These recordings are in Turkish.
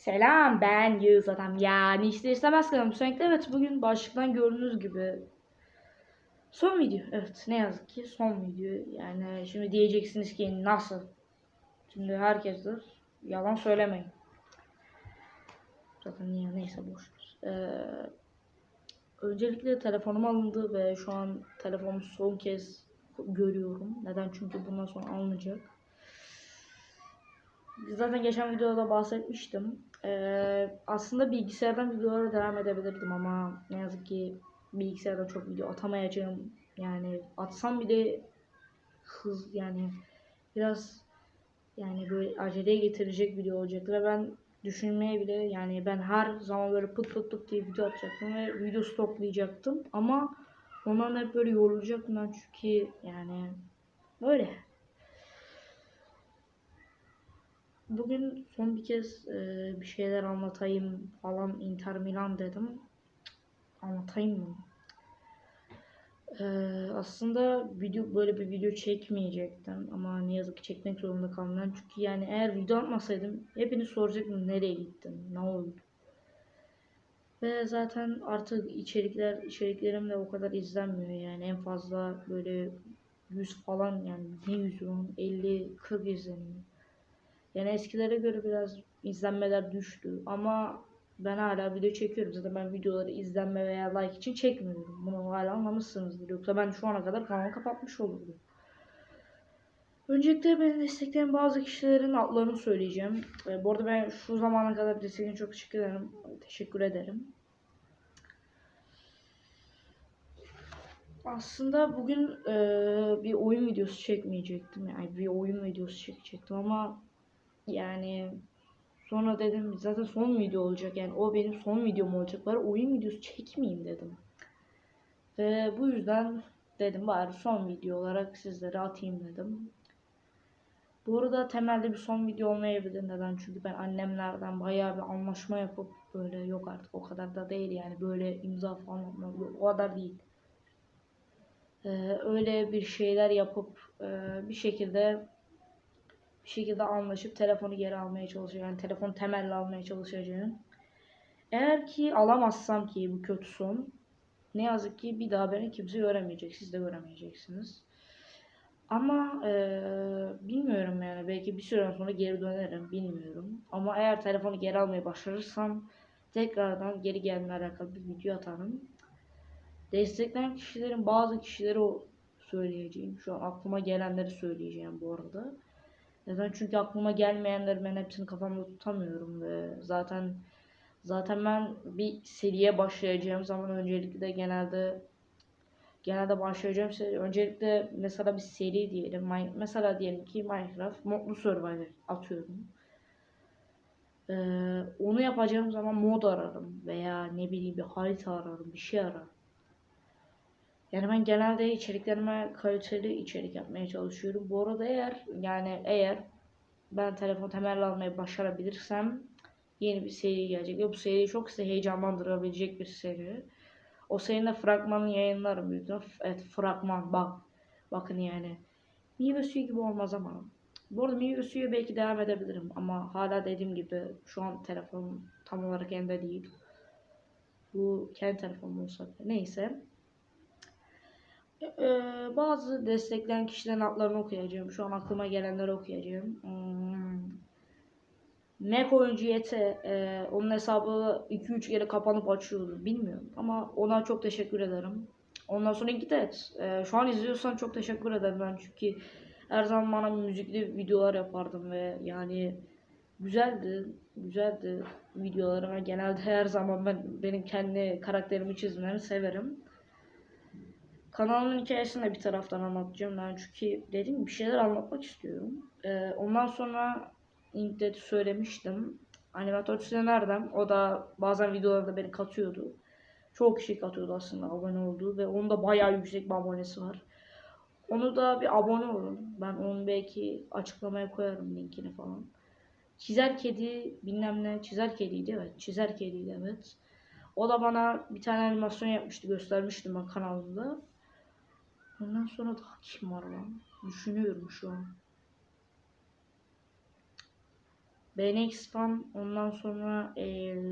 Selam ben Yağız Adam. Yani işte istemez kanalım. Sürekli evet bugün başlıktan gördüğünüz gibi son video. Evet ne yazık ki son video. Yani şimdi diyeceksiniz ki nasıl? Şimdi herkesdir. Yalan söylemeyin. Zaten niye neyse boş. Ee, öncelikle telefonum alındı ve şu an telefonumu son kez görüyorum. Neden? Çünkü bundan sonra alınacak. Zaten geçen videoda da bahsetmiştim. Ee, aslında bilgisayardan videolara devam edebilirdim ama ne yazık ki bilgisayardan çok video atamayacağım. Yani atsam bile hız yani biraz yani böyle aceleye getirecek video olacaktı ve ben düşünmeye bile yani ben her zaman böyle pıt pıt pıt diye video atacaktım ve video stoklayacaktım ama ondan hep böyle yorulacaktım ben çünkü yani böyle. Bugün son bir kez e, bir şeyler anlatayım falan Inter Milan dedim. Anlatayım mı? E, aslında video böyle bir video çekmeyecektim ama ne yazık ki çekmek zorunda kaldım. Çünkü yani eğer video atmasaydım hepiniz soracaktım nereye gittin, ne oldu? Ve zaten artık içerikler içeriklerim de o kadar izlenmiyor yani en fazla böyle 100 falan yani ne 100 onun 50 40 izleniyor. Yani eskilere göre biraz izlenmeler düştü ama ben hala video çekiyorum. Zaten ben videoları izlenme veya like için çekmiyorum. Bunu hala anlamışsınızdır. Yoksa ben şu ana kadar kanalı kapatmış olurdum. Öncelikle beni destekleyen bazı kişilerin adlarını söyleyeceğim. E, bu arada ben şu zamana kadar desteğiniz çok teşekkür ederim. Teşekkür ederim. Aslında bugün e, bir oyun videosu çekmeyecektim. Yani bir oyun videosu çekecektim ama yani sonra dedim zaten son video olacak yani o benim son videom olacak bari oyun videosu çekmeyeyim dedim. Ve bu yüzden dedim bari son video olarak sizlere atayım dedim. Bu arada temelde bir son video olmayabilir neden? Çünkü ben annemlerden bayağı bir anlaşma yapıp böyle yok artık o kadar da değil yani böyle imza falan atmak yok, o kadar değil. Ee, öyle bir şeyler yapıp e, bir şekilde şekilde anlaşıp telefonu geri almaya çalışacağım. Yani telefon temelli almaya çalışacağım. Eğer ki alamazsam ki bu kötü son ne yazık ki bir daha beni kimse göremeyecek. Siz de göremeyeceksiniz. Ama eee, bilmiyorum yani belki bir süre sonra geri dönerim bilmiyorum. Ama eğer telefonu geri almayı başarırsam tekrardan geri gelme alakalı bir video atarım. Destekleyen kişilerin bazı kişileri o söyleyeceğim. Şu an aklıma gelenleri söyleyeceğim bu arada. Neden? Çünkü aklıma gelmeyenleri ben hepsini kafamda tutamıyorum ve zaten zaten ben bir seriye başlayacağım zaman öncelikle genelde genelde başlayacağım seri öncelikle mesela bir seri diyelim. Mesela diyelim ki Minecraft modlu survival atıyorum. Ee, onu yapacağım zaman mod ararım veya ne bileyim bir harita ararım, bir şey ararım. Yani ben genelde içeriklerime kaliteli içerik yapmaya çalışıyorum. Bu arada eğer yani eğer ben telefon temelli almayı başarabilirsem yeni bir seri gelecek. Ve bu seri çok size heyecanlandırabilecek bir seri. O serinin de fragmanını yayınlarım büyük. Evet fragman bak. Bakın yani. Meyve suyu gibi olmaz ama. Bu arada meyve suyu belki devam edebilirim ama hala dediğim gibi şu an telefonum tam olarak elimde değil. Bu kendi telefonum olsa. Neyse. Ee, bazı destekleyen kişilerin adlarını okuyacağım. Şu an aklıma gelenleri okuyacağım. Hmm. Oyuncu Yete, e, onun hesabı 2-3 kere kapanıp açıyordu. Bilmiyorum ama ona çok teşekkür ederim. Ondan sonra git et. E, şu an izliyorsan çok teşekkür ederim ben çünkü her zaman bana müzikli videolar yapardım ve yani güzeldi, güzeldi videolarım. ve genelde her zaman ben benim kendi karakterimi çizmeyi severim. Kanalımın hikayesini de bir taraftan anlatacağım ben çünkü gibi bir şeyler anlatmak istiyorum. Ee, ondan sonra Internet'i söylemiştim. Animatör nereden? O da bazen videolarda beni katıyordu. Çok kişi katıyordu aslında abone olduğu ve onun da bayağı yüksek bir abonesi var. Onu da bir abone olun. Ben onu belki açıklamaya koyarım linkini falan. Çizer kedi bilmem ne çizer kediydi evet çizer kediydi evet. O da bana bir tane animasyon yapmıştı göstermiştim ben kanalımda. Ondan sonra daha kim var lan? Düşünüyorum şu an. BNX Fan ondan sonra eee,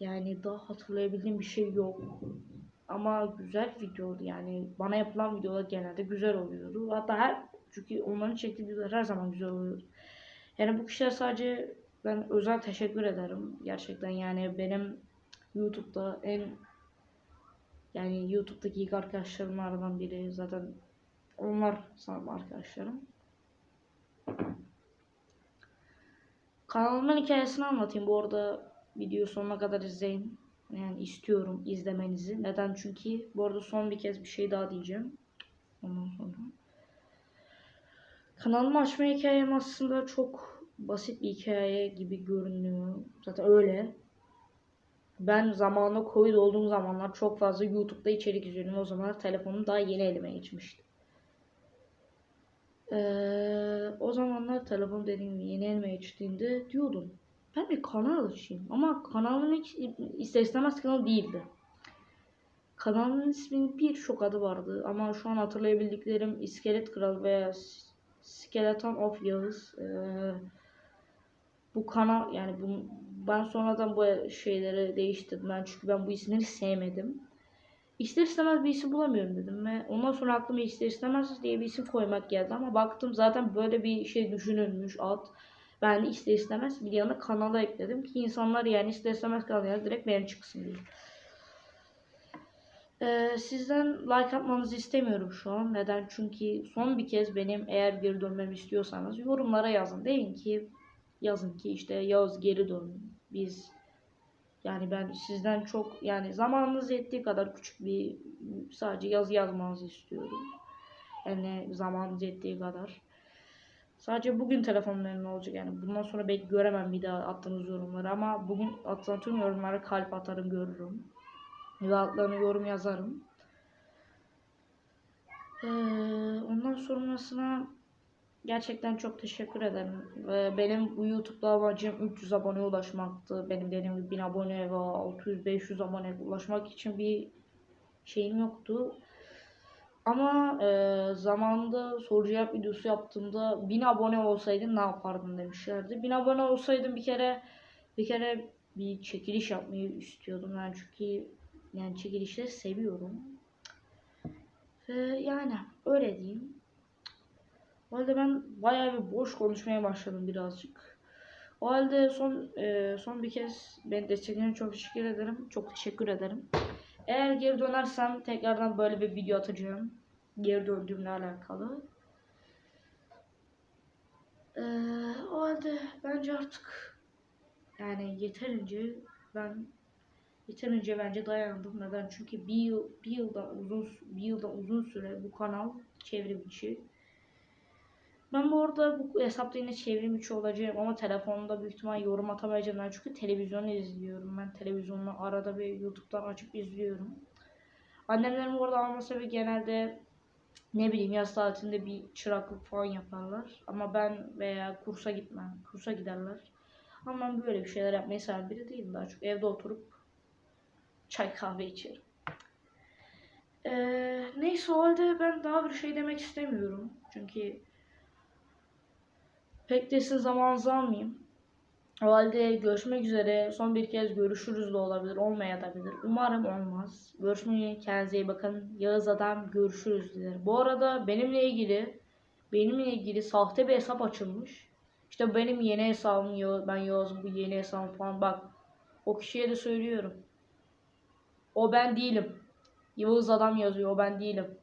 yani daha hatırlayabildiğim bir şey yok. Ama güzel videoydu yani bana yapılan videolar genelde güzel oluyordu. Hatta her çünkü onların çektiği videolar her zaman güzel oluyordu. Yani bu kişiler sadece ben özel teşekkür ederim. Gerçekten yani benim YouTube'da en yani YouTube'daki ilk arkadaşlarımlardan biri zaten onlar sanırım arkadaşlarım. Kanalımın hikayesini anlatayım. Bu arada video sonuna kadar izleyin. Yani istiyorum izlemenizi. Neden? Çünkü bu arada son bir kez bir şey daha diyeceğim. Ondan sonra. Kanalımı açma hikayem aslında çok basit bir hikaye gibi görünüyor. Zaten öyle. Ben zamanında Covid olduğum zamanlar çok fazla YouTube'da içerik izliyordum. O zamanlar telefonum daha yeni elime geçmişti. Ee, o zamanlar telefon dediğim gibi yeni elime geçtiğinde diyordum. Ben bir kanal açayım. Ama kanalın hiç ister istemez kanal değildi. Kanalın isminin birçok adı vardı. Ama şu an hatırlayabildiklerim İskelet Kral veya Skeleton of Yağız. Ee, bu kanal yani bu, ben sonradan bu şeyleri değiştirdim. Ben çünkü ben bu isimleri sevmedim. İster istemez bir isim bulamıyorum dedim ve ondan sonra aklıma ister istemez diye bir isim koymak geldi ama baktım zaten böyle bir şey düşünülmüş ad. Ben de ister istemez bir yana kanala ekledim ki insanlar yani ister istemez kanala direkt benim çıksın diye. Ee, sizden like atmanızı istemiyorum şu an. Neden? Çünkü son bir kez benim eğer geri dönmemi istiyorsanız yorumlara yazın. Deyin ki yazın ki işte Yağız geri dön. Biz yani ben sizden çok yani zamanınız yettiği kadar küçük bir sadece yazı yazmanızı istiyorum. Yani zamanınız yettiği kadar. Sadece bugün telefonum elimde olacak yani. Bundan sonra belki göremem bir daha attığınız yorumları ama bugün atılan tüm yorumlara kalp atarım görürüm. Ve altlarına yorum yazarım. Ee, ondan sonrasına gerçekten çok teşekkür ederim. Ve benim bu YouTube'da amacım 300 aboneye ulaşmaktı. Benim dediğim gibi 1000 abone ve 600-500 abone ulaşmak için bir şeyim yoktu. Ama e, zamanında soru cevap videosu yaptığımda 1000 abone olsaydın ne yapardın demişlerdi. 1000 abone olsaydım bir kere bir kere bir çekiliş yapmayı istiyordum. Yani çünkü yani çekilişleri seviyorum. Ve yani öyle diyeyim. O halde ben bayağı bir boş konuşmaya başladım birazcık. O halde son e, son bir kez beni destekleyen çok teşekkür ederim. Çok teşekkür ederim. Eğer geri dönersem tekrardan böyle bir video atacağım. Geri döndüğümle alakalı. Ee, o halde bence artık yani yeterince ben yeterince bence dayandım. Neden? Çünkü bir yıl bir yıldan uzun bir yıldan uzun süre bu kanal çevrim içi. Ben bu arada bu hesapta yine çevrim içi olacağım ama telefonda büyük ihtimal yorum atamayacağım. Çünkü televizyon izliyorum. Ben televizyonu arada bir YouTube'dan açıp izliyorum. Annemlerim orada almasa ve genelde ne bileyim yaz tatilinde bir çıraklık falan yaparlar. Ama ben veya kursa gitmem. Kursa giderler. Ama ben böyle bir şeyler yapmayı seven biri değilim. Daha çok evde oturup çay kahve içerim. Ee, neyse o halde ben daha bir şey demek istemiyorum. Çünkü pek de sizin zamanınızı almayayım. O halde görüşmek üzere. Son bir kez görüşürüz de olabilir, olmayabilir. Umarım olmaz. Görüşmeye kendinize iyi bakın. Yağız adam görüşürüz diler. Bu arada benimle ilgili benimle ilgili sahte bir hesap açılmış. İşte benim yeni hesabım Yağız, ben Yağız'ım bu yeni hesabım falan bak. O kişiye de söylüyorum. O ben değilim. Yağız adam yazıyor o ben değilim.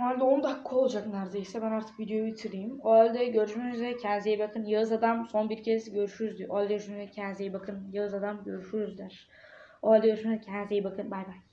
O halde 10 dakika olacak neredeyse. Ben artık videoyu bitireyim. O halde görüşmek üzere. Kendinize iyi bakın. Yağız adam son bir kez görüşürüz diyor. O halde görüşmek üzere. Kendinize iyi bakın. Yağız adam görüşürüz der. O halde görüşmek üzere. Kendinize iyi bakın. Bay bay.